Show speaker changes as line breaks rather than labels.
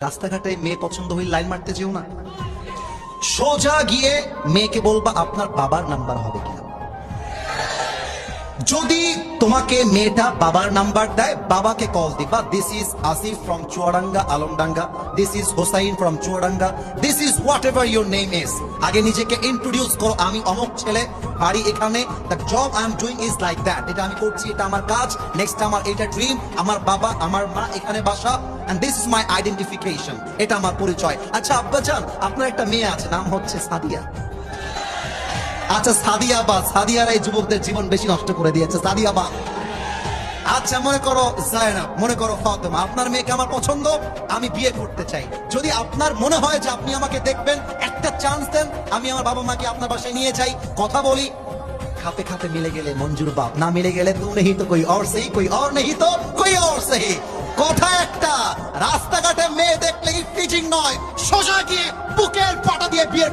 রাস্তাঘাটে মেয়ে পছন্দ হইলে লাইন মারতে যেও না। সোজা গিয়ে মেয়েকে বলবা আপনার বাবার নাম্বার হবে কিনা। যদি তোমাকে মেয়েটা বাবার নাম্বার দেয়, বাবাকে কল দিবা this is Asif from Chuadanga Alamdanga this is Hossain from Chuadanga this is whatever your name is আগে নিজেকে ইন্ট্রোডিউস করো। আমি অমুক ছেলে, বাড়ি এখানে the job I am doing is like that এটা আমি করছি, এটা আমার কাজ নেক্সট আমার এটা ড্রিম আমার বাবা, আমার মা এখানে বাসা and this is my identification এটা আমার পরিচয়। আচ্ছা আব্বাজান, আপনার একটা মেয়ে আছে, নাম হচ্ছে সাদিয়া। আচ্ছা সাদিয়া বা সাদিয়ারা এই যুবকদের জীবন বেশি নষ্ট করে দিয়েছে। সাদিয়া বা আচ্ছা মনে করো জায়না, মনে করো ফাতেমা, আপনার মেয়েকে আমার পছন্দ, আমি বিয়ে করতে চাই। যদি আপনার মনে হয় যে আপনি আমাকে দেখবেন, একটা চান্স দেন, আমি আমার বাবা মাকে আপনার বাসায় নিয়ে যাই। কথা বলি। খাতে খাতে মিলে গেলে মঞ্জুর বাপ, না মিলে গেলে তো নেহি তো কই অর সেই, কই অর নেহি তো কই অর সেই। কথা একটা, রাস্তাঘাটে মেয়ে দেখলে কি টিচিং নয়? সোজা গিয়ে বুকের পাটা দিয়ে বিয়ের